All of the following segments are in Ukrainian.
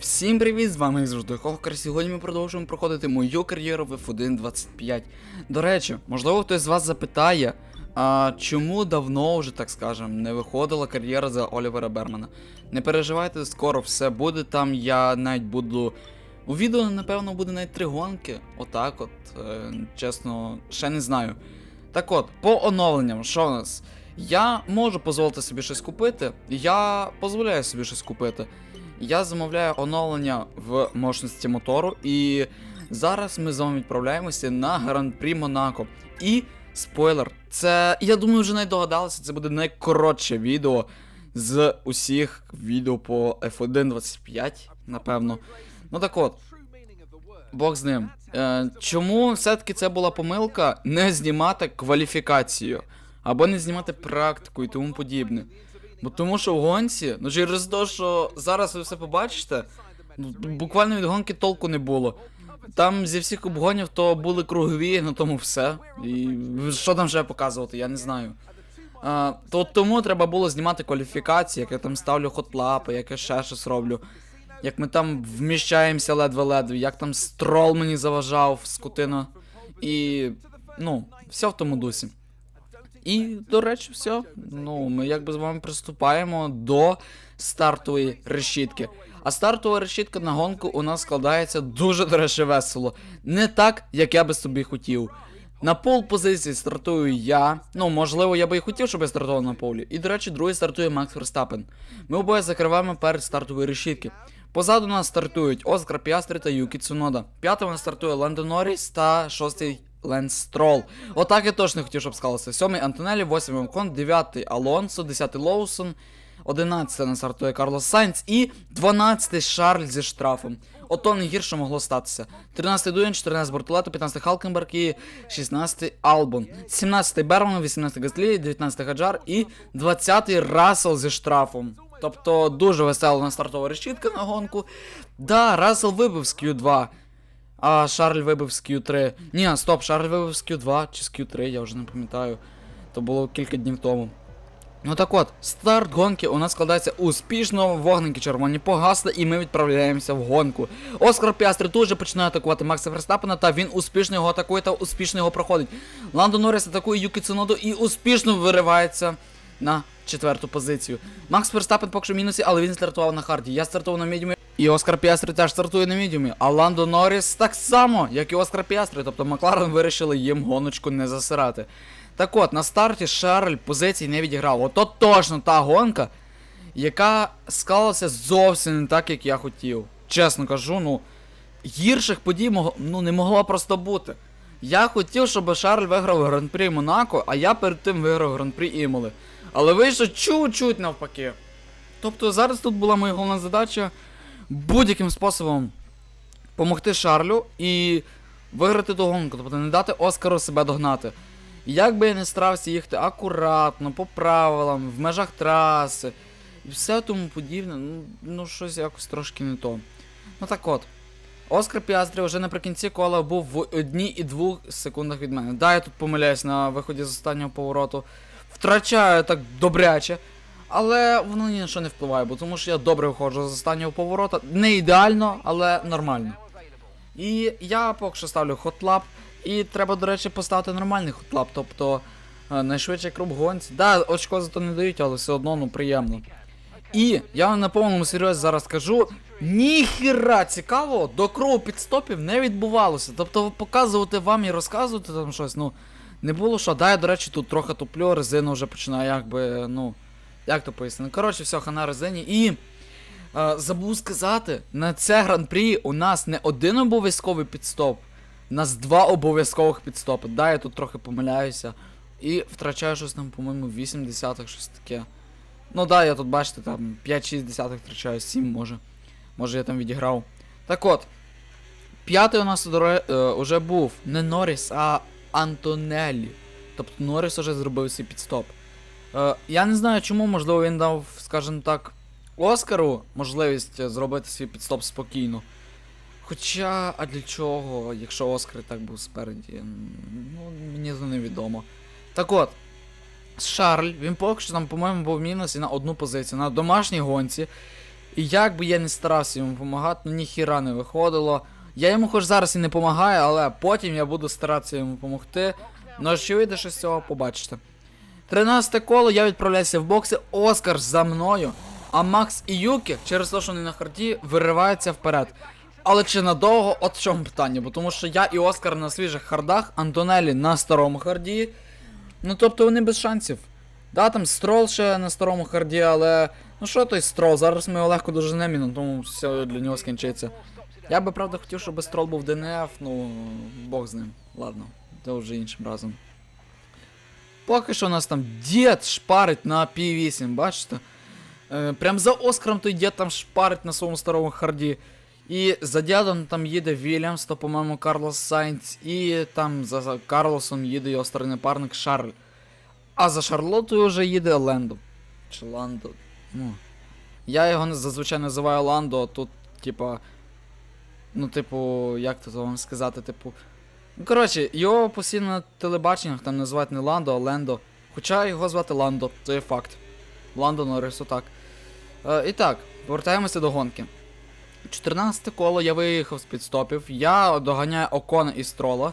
Всім привіт, з вами завжди Хохкар. Сьогодні ми продовжуємо проходити мою кар'єру в F1 25. До речі, можливо, хтось з вас запитає, а чому давно вже, так скажем, не виходила кар'єра за Олівера Бермана. Не переживайте, скоро все буде там. Я навіть буду. У відео, напевно, буде навіть три гонки. Отак от. Е, чесно, ще не знаю. Так от, по оновленням, що у нас? Я можу дозволити собі щось купити. Я дозволяю собі щось купити. Я замовляю оновлення в мощності мотору, і зараз ми з вами відправляємося на Гран-прі Монако. І спойлер, це я думаю, вже не догадалися, це буде найкоротше відео з усіх відео по F1 25, напевно. Ну так от, Бог з ним. Е, чому все-таки це була помилка не знімати кваліфікацію або не знімати практику і тому подібне? Бо тому що в гонці, ну через те, що зараз ви все побачите, ну, буквально від гонки толку не було. Там зі всіх обгонів то були кругові, на тому все. І що там ще показувати, я не знаю. А, то тому треба було знімати кваліфікації, як я там ставлю хотлапи, як я ще щось роблю. Як ми там вміщаємося ледве-ледве, як там строл мені заважав, скотина. І. ну, все в тому дусі. І, до речі, все. Ну, ми якби з вами приступаємо до стартової решітки. А стартова решітка на гонку у нас складається дуже до речі весело. Не так, як я би собі хотів. На пол позиції стартую я. Ну, можливо, я би і хотів, щоб я стартував на полі. І, до речі, другий стартує Макс Верстапен. Ми обоє закриваємо перед стартової решітки. Позаду нас стартують Оскар Піастрі та Юкі Цунода. П'ятий у нас стартує Лендо Норріс та шостий Ленс Строл. Отак я точно хотів, щоб склалося. Сьомий Антонелі, восьмий Окон, дев'ятий Алонсо, десятий Лоусон, одинадцятий на стартує Карлос Сайнц і дванадцятий Шарль зі штрафом. Ото не гірше могло статися. 13-й Дуєн, 14 Бортолето, 15 Халкенберг і 16 Албон. 17 Берман, 18 Гаслі, 19 Хаджар і 20 Рассел зі штрафом. Тобто дуже весела на стартова решітка на гонку. Да, Рассел вибив з Q2. А Шарль вибив з Q3. Ні, стоп, Шарль вибив з Q2 чи з Q3, я вже не пам'ятаю. То було кілька днів тому. Ну так от, старт гонки у нас складається успішно, вогники червоні погасли, і ми відправляємося в гонку. Оскар Піастри тут же починає атакувати Макса Верстапена, та він успішно його атакує та успішно його проходить. Ландо Норріс атакує Юкі Цуноду і успішно виривається на четверту позицію. Макс Верстапен поки що в мінусі, але він стартував на харді. Я стартував на медіумі. І Оскар Піастри теж стартує на медіумі. А Ландо Норріс так само, як і Оскар Піастри. Тобто Макларен вирішили їм гоночку не засирати. Так от, на старті Шарль позицій не відіграв. Ото точно та гонка, яка склалася зовсім не так, як я хотів. Чесно кажу, ну гірших подій мог... ну, не могло просто бути. Я хотів, щоб Шарль виграв гран-прі Монако, а я перед тим виграв гран-прі Імоли. Але вийшло чуть-чуть навпаки. Тобто зараз тут була моя головна задача будь-яким способом допомогти Шарлю і виграти ту гонку, тобто не дати Оскару себе догнати. Як би я не старався їхати акуратно, по правилам, в межах траси і все тому подібне, ну, ну щось якось трошки не то. Ну так от. Оскар Піастрі вже наприкінці кола був в одній і двох секундах від мене. Да, я тут помиляюсь на виході з останнього повороту. Втрачаю так добряче. Але воно ні на що не впливає, бо тому що я добре виходжу з останнього поворота. Не ідеально, але нормально. І я поки що ставлю хотлап. І треба, до речі, поставити нормальний хотлап, тобто е, найшвидший круг гонці. Да, очко зато не дають, але все одно ну приємно. І я вам на повному серйозі зараз кажу, ніхіра цікавого до крову підстопів не відбувалося. Тобто показувати вам і розказувати там щось, ну, не було що. Да, я, до речі, тут трохи туплю, резину вже починає якби, ну, як то пояснити. Коротше, все, хана резині. І е, забув сказати, на це гран-прі у нас не один обов'язковий підстоп. У нас два обов'язкових підстопи. Да, я тут трохи помиляюся. І втрачаю щось там, по-моєму, 8 десятих, щось таке. Ну да, я тут, бачите, там 5-6 десятих втрачаю, 7 може. Може я там відіграв. Так от. П'ятий у нас е, уже був не Норріс, а Антонеллі. Тобто Норріс уже зробив свій підстоп. Е, я не знаю чому, можливо, він дав, скажімо так, Оскару можливість е, зробити свій підстоп спокійно. Хоча, а для чого, якщо Оскар і так був спереді? Ну, мені це невідомо. Так от, Шарль, він поки що там, по-моєму, був в мінусі на одну позицію. На домашній гонці. І як би я не старався йому допомагати, ну ніхіра не виходило. Я йому хоч зараз і не допомагаю, але потім я буду старатися йому допомогти. Ну вийде, що з цього побачите. 13 коло я відправляюся в бокси, Оскар за мною, а Макс і Юкі, через те, що вони на харді, вириваються вперед. Але чи надовго, от в чому питання, бо тому що я і Оскар на свіжих хардах, Антонелі на старому харді. Ну тобто вони без шансів. Да, там строл ще на старому харді, але. Ну що той строл? Зараз ми його легко доженемо, і тому все для нього скінчиться. Я би правда хотів, щоб строл був ДНФ, ну Бог з ним. Ладно, це вже іншим разом. Поки що у нас там дід шпарить на P8, бачите? Е, прям за Оскаром той дід там шпарить на своєму старому харді. І за дядом там їде Вільямс, то, по-моєму, Карлос Сайнц, і там за Карлосом їде його старий напарник Шарль. А за Шарлотою вже їде Лендо. Чи Ландо. Ну. Я його зазвичай називаю Ландо, а тут, типа. Ну, типу, як то вам сказати, типу. Ну, коротше, його постійно на телебаченнях там називають не Ландо, а Лендо. Хоча його звати Ландо, це є факт. Ландо Норрис, отак. Е, і так, повертаємося до гонки. 14 коло я виїхав з підстопів, я доганяю Окона і Строла.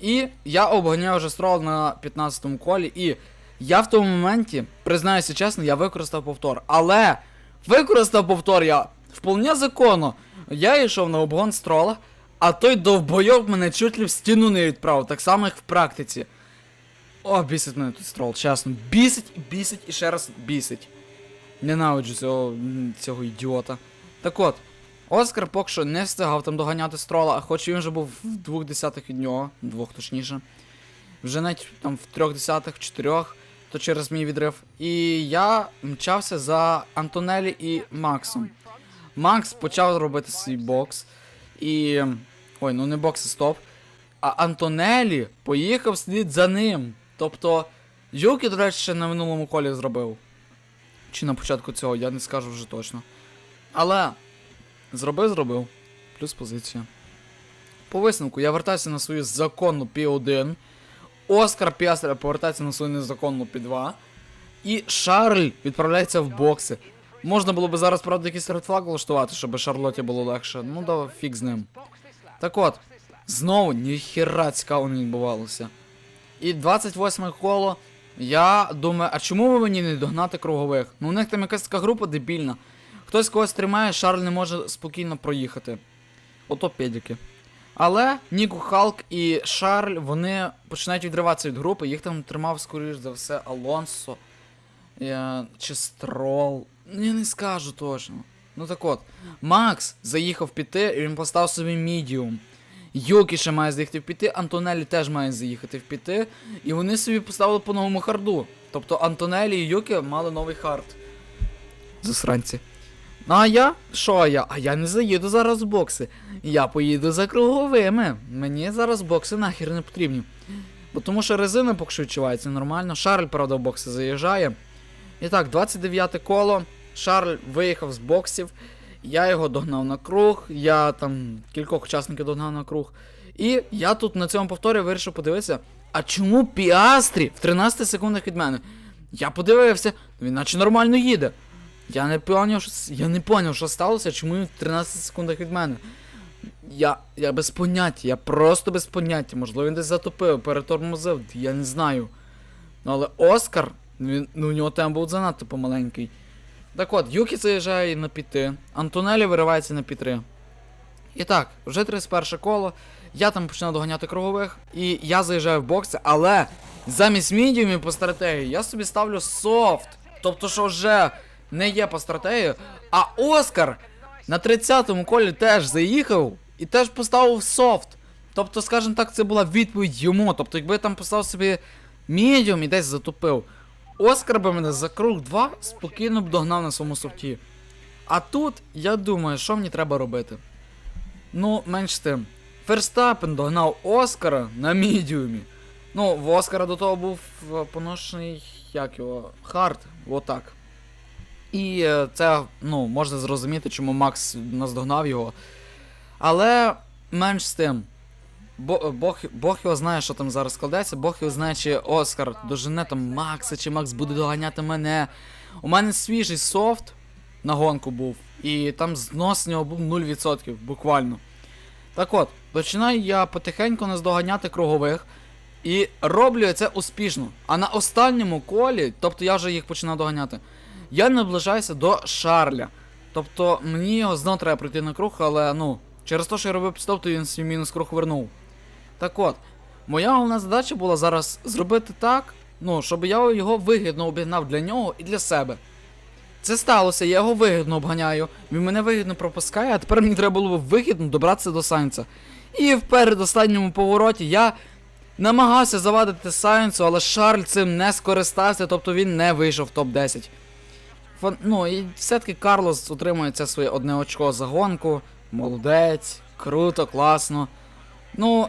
І я обганяю вже Строла на 15-му колі. І я в тому моменті, признаюся чесно, я використав повтор. Але використав повтор я вполне законно. Я йшов на обгон Строла, а той довбойок мене чуть ли в стіну не відправив, так само, як в практиці. О, бісить мене тут строл, чесно. Бісить бісить і ще раз бісить. Ненавиджу цього, цього ідіота. Так от, Оскар поки що не встигав там доганяти строла, а хоч він вже був в двох десятих від нього, двох точніше. Вже навіть там в трьох десятих, чотирьох, то через мій відрив. І я мчався за Антонелі і Максом. Макс почав робити свій бокс. І. Ой, ну не бокс, стоп. А Антонелі поїхав слід за ним. Тобто, Юкі, до речі, ще на минулому колі зробив. Чи на початку цього, я не скажу вже точно. Але зробив, зробив. Плюс позиція. По висновку я вертаюся на свою законну P1. Оскар Піастер повертається на свою незаконну P2. І Шарль відправляється в бокси. Можна було би зараз, правда, якийсь редфлаг влаштувати, щоб Шарлоті було легше. Ну да, фіг з ним. Так от, знову ніхіра цікаво не відбувалося. І 28 коло. Я думаю, а чому ви мені не догнати кругових? Ну у них там якась така група дебільна. Хтось когось тримає, Шарль не може спокійно проїхати. Ото педики. Але Ніку Халк і Шарль вони починають відриватися від групи, їх там тримав, скоріш за все, Алонсо е, чи Строл. Ну, Я не скажу точно. Ну так от, Макс заїхав піти, і він поставив собі мідіум. Юкі ще має заїхати в піти, Антонелі теж має заїхати в піти. І вони собі поставили по новому харду. Тобто Антонелі і Юкі мали новий хард. Засранці. Ну а я? Що я? А я не заїду зараз в бокси. Я поїду за круговими. Мені зараз бокси нахер не потрібні. Бо тому що резина поки що відчувається нормально. Шарль, правда, в бокси заїжджає. І так, 29 коло. Шарль виїхав з боксів. Я його догнав на круг. Я там кількох учасників догнав на круг. І я тут на цьому повторі вирішив подивитися. А чому Піастрі в 13 секундах від мене? Я подивився, він наче нормально їде. Я не поняв, що, я не поняв, що сталося, чому він в 13 секундах від мене. Я, я без поняття, я просто без поняття. Можливо, він десь затопив, перетормозив, я не знаю. Ну, але Оскар, він, ну, у нього темп був занадто помаленький. Так от, Юкі заїжджає на піти, Антонелі виривається на пітри. І так, вже 31 коло. Я там починаю доганяти кругових, і я заїжджаю в бокси, але замість мідіумів по стратегії я собі ставлю софт. Тобто, що вже не є по стратегії. А Оскар на 30-му колі теж заїхав і теж поставив софт. Тобто, скажімо так, це була відповідь йому. Тобто, якби я там поставив собі мідіум і десь затупив. Оскар би мене за круг 2 спокійно б догнав на своєму софті. А тут я думаю, що мені треба робити. Ну, менш тим. Ферстапен догнав Оскара на мідіумі. Ну, в Оскара до того був е, поношений, як його, хард, отак. І е, це, ну, можна зрозуміти, чому Макс наздогнав його. Але менш з тим. Бо, Бог, Бог його знає, що там зараз складеться, Бог його знає, чи Оскар дожене там Макса, чи Макс буде доганяти мене. У мене свіжий софт. на гонку був. І там знос з нього був 0%, буквально. Так от, починаю я потихеньку наздоганяти кругових. І роблю це успішно. А на останньому колі, тобто я вже їх починав доганяти, я наближаюся до Шарля. Тобто мені його знов треба пройти на круг, але ну, через те, що я робив підстоп, то він свій мінус круг вернув. Так от, моя головна задача була зараз зробити так, ну, щоб я його вигідно обігнав для нього і для себе. Це сталося, я його вигідно обганяю, він мене вигідно пропускає, а тепер мені треба було вигідно добратися до Сайнца. І в передостанньому повороті я намагався завадити Сайнцу, але Шарль цим не скористався, тобто він не вийшов в топ-10. Фон- Ну і все-таки Карлос отримує це своє одне очко за гонку. Молодець, круто, класно. Ну,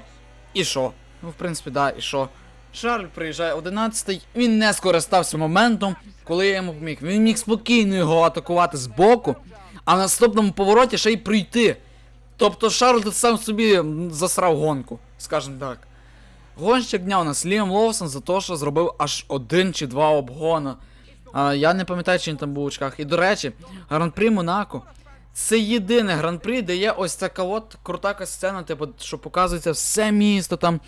і що? Ну, в принципі, да, і що? Шарль приїжджає 11-й, він не скористався моментом, коли я йому поміг. Він міг спокійно його атакувати з боку, а в наступному повороті ще й прийти. Тобто Шарль сам собі засрав гонку, скажімо так. Гонщик дня у нас Ліам Лоусон за те, що зробив аж один чи два обгона. А, я не пам'ятаю, чи він там був у очках. І до речі, Гран-прі Монако. Це єдине гран-прі, де є ось така от крута сцена, типу, що показується все місто, там,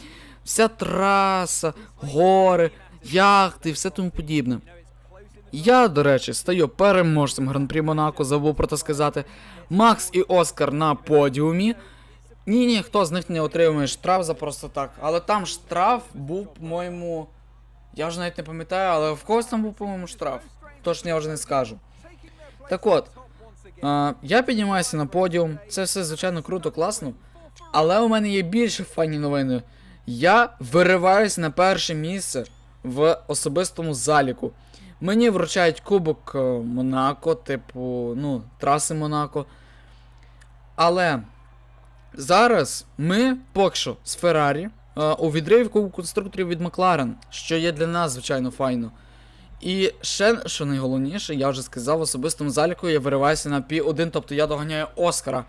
вся траса, гори, яхти і все тому подібне. Я, до речі, стаю переможцем гран-прі Монако, забув про це сказати. Макс і Оскар на подіумі. Ні, ні, хто з них не отримує штраф за просто так. Але там штраф був, по-моєму. Я вже навіть не пам'ятаю, але в когось там був, по-моєму, штраф. Точно я вже не скажу. Так от, а, я піднімаюся на подіум. Це все, звичайно, круто, класно. Але у мене є більше файні новини. Я вириваюсь на перше місце в особистому заліку. Мені вручають кубок е, Монако, типу, ну, траси Монако. Але зараз ми поки що з Феррарі е, у відриві кубку конструкторів від Макларен, що є для нас, звичайно, файно. І ще, що найголовніше, я вже сказав, в особистому заліку я вириваюся на пі 1 тобто я доганяю Оскара.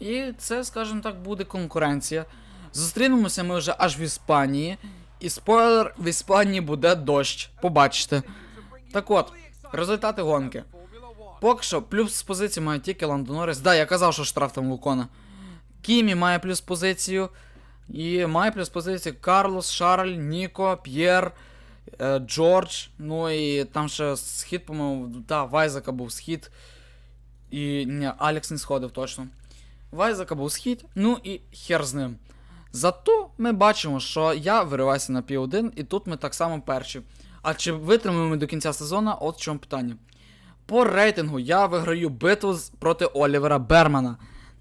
І це, скажімо так, буде конкуренція. Зустрінемося ми вже аж в Іспанії. І спойлер, в Іспанії буде дощ. Побачите. Так от, результати гонки. Поки що плюс з позиції має тільки Ландо Норріс. Да, я казав, що штраф там Лукона. Кімі має плюс позицію. І має плюс позицію Карлос, Шарль, Ніко, П'єр, Джордж. Ну і там ще схід, по-моєму, да, Вайзака був схід. І ні, Алекс не сходив точно. Вайзака був схід, ну і хер з ним. Зато ми бачимо, що я вириваюся на P1, і тут ми так само перші. А чи витримаємо ми до кінця сезону? От в чому питання. По рейтингу я виграю битву проти Олівера Бермана.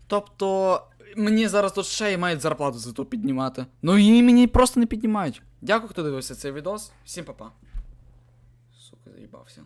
Тобто, мені зараз тут ще й мають зарплату за то піднімати. Ну і мені просто не піднімають. Дякую, хто дивився цей відос. Всім па-па. Сука, заїбався.